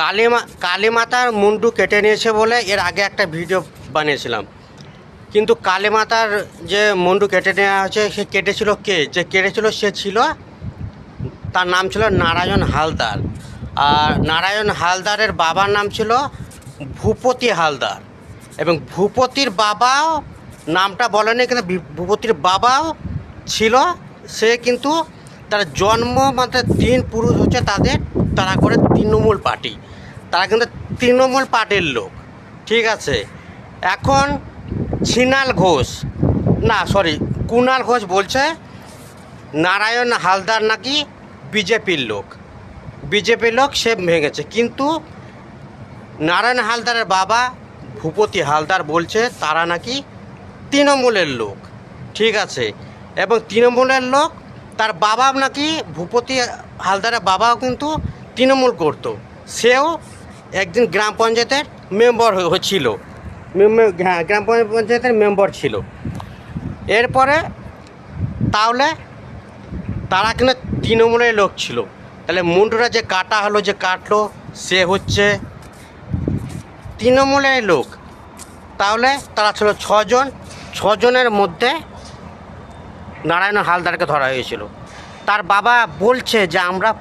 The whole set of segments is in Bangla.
কালী মা কালী মাতার মুন্ডু কেটে নিয়েছে বলে এর আগে একটা ভিডিও বানিয়েছিলাম। কিন্তু কালী মাতার যে মুন্ডু কেটে নেওয়া হয়েছে, সে কেটেছিল কে? যে কেটেছিল সে ছিল, তার নাম ছিল নারায়ণ হালদার। আর নারায়ণ হালদারের বাবার নাম ছিল ভূপতি হালদার। এবং ভূপতির বাবাও, নামটা বলেনি, কিন্তু ভূপতির বাবাও ছিল। সে কিন্তু তার জন্ম মাত্র তিন পুরুষ হচ্ছে তাদের, তারা করে তৃণমূল পার্টি। তারা কিন্তু তৃণমূল পার্টির লোক। ঠিক আছে? এখন ছিনাল ঘোষ, না সরি কুণাল ঘোষ বলছে নারায়ণ হালদার নাকি বিজেপির লোক। বিজেপির লোক, সে ভেঙেছে। কিন্তু নারায়ণ হালদারের বাবা ভূপতি হালদার বলছে তারা নাকি তৃণমূলের লোক। ঠিক আছে? এবং তৃণমূলের লোক, তার বাবা নাকি ভূপতি হালদারের বাবাও কিন্তু তৃণমূল করতো। সেও একদিন গ্রাম পঞ্চায়েতের মেম্বার হয়েছিল। হ্যাঁ গ্রাম পঞ্চায়েতের মেম্বার ছিল। এরপরে তাহলে তারা কিন্তু তৃণমূলের লোক ছিল। তাহলে মুন্ডুরা যে কাটা হলো, যে কাটলো, সে হচ্ছে তৃণমূলের লোক। তাহলে তারা ছিল ছজন। ছজনের মধ্যে নারায়ণ হালদারকে ধরা হয়েছিল। তার বাবা বলছে যে, আমরা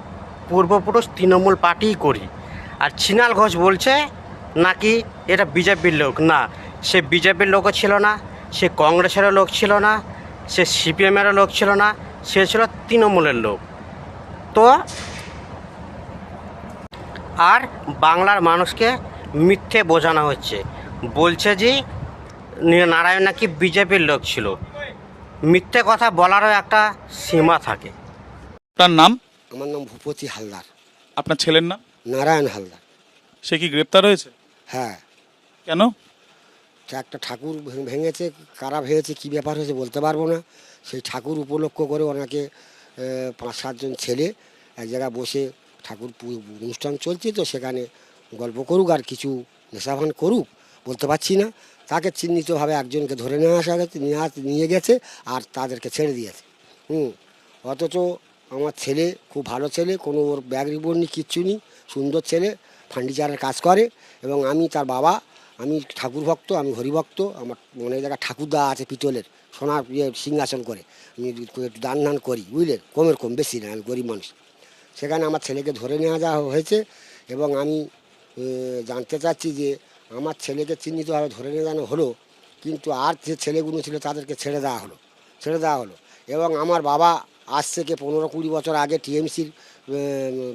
পূর্বপুরুষ তৃণমূল পার্টিই করি। আর ছিনাল ঘোষ বলছে নাকি এটা বিজেপির লোক। না সে বিজেপির লোকও ছিল না সে কংগ্রেসেরও লোক ছিল না সে সিপিএমেরও লোক ছিল না সে ছিল তৃণমূলের লোক। তো আর বাংলার মানুষকে মিথ্যে বোঝানো হচ্ছে। বলছে যে নারায়ণ নাকি বিজেপির লোক ছিল। মিথ্যে কথা বলারও একটা সীমা থাকে। আপনার নাম? আমার নাম ভূপতি হালদার। আপনার ছেলের নাম? নারায়ণ হালদার। সে কি গ্রেপ্তার হয়েছে? হ্যাঁ। কেন? একটা ঠাকুর ভেঙেছে কারা ভেঙেছে কী ব্যাপার হয়েছে বলতে পারব না। সেই ঠাকুর উপলক্ষ করে ওনাকে পাঁচ সাতজন ছেলে এক জায়গায় বসে ঠাকুর অনুষ্ঠান চলছে তো সেখানে গল্প করুক আর কিছু নেশাভান করুক বলতে পারছি না। তাকে চিহ্নিতভাবে একজনকে ধরে নিয়ে আসা গেছে নিয়ে নিয়ে গেছে আর তাদেরকে ছেড়ে দিয়েছে। হুম। অথচ আমার ছেলে, খুব ভালো ছেলে, কোনো ওর ব্যাগ রিপোর্ট নেই, কিচ্ছু নেই, সুন্দর ছেলে ফার্নিচারের কাজ করে এবং আমি তার বাবা, আমি ঠাকুর ভক্ত, আমি হরিভক্ত, আমার অনেক জায়গায় ঠাকুরদা আছে পিতলের, সোনার ইয়ে সিংহাসন করে, আমি একটু দান দান করি, বুঝলেন? কমের কম, বেশি না, আমি গরিব মানুষ। সেখানে আমার ছেলেকে ধরে নেওয়া যাওয়া হয়েছে এবং আমি জানতে চাচ্ছি যে আমার ছেলেকে চিহ্নিতভাবে ধরে নিয়ে যাওয়া হলো, কিন্তু আর যে ছেলেগুলো ছিল তাদেরকে ছেড়ে দেওয়া হলো, ছেড়ে দেওয়া হলো এবং আমার বাবা আজ থেকে পনেরো কুড়ি বছর আগে টিএমসির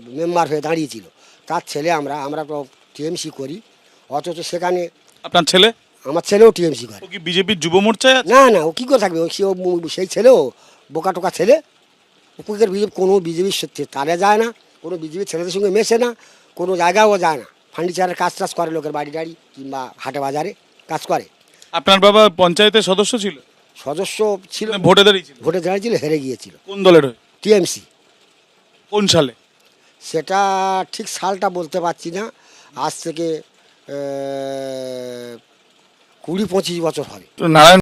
মেম্বার হয়ে দাঁড়িয়েছিল। তার ছেলে আমরা আমরা তো টিএমসি করি। অথচ সেখানে আপনার ছেলে? আমার ছেলেও টিএমসি করে। কি বিজেপির যুব মোর্চায় না না ও কী করে থাকবে? ও সে- সেই ছেলেও বোকা টোকা ছেলে। ওকে বিজেপি কোনো বিজেপির তারে যায় না কোনো বিজেপির ছেলেদের সঙ্গে মেশে না কোনো জায়গাও যায় না। ফার্নিচারের কাজ টাজ করে লোকের বাড়ি টাড়ি কিংবা হাটে বাজারে কাজ করে। আপনার বাবা পঞ্চায়েতের সদস্য ছিল? সদস্য ছিল মানে ভোটে দাঁড়িয়েছিল ভোটে দাঁড়িয়েছিল হেরে গিয়েছিল। কোন দলের টিএমসি। কোন সালে? সেটা ঠিক সালটা বলতে পারছি না। আজ থেকে কুড়ি পঁচিশ বছর হবে। নারায়ণ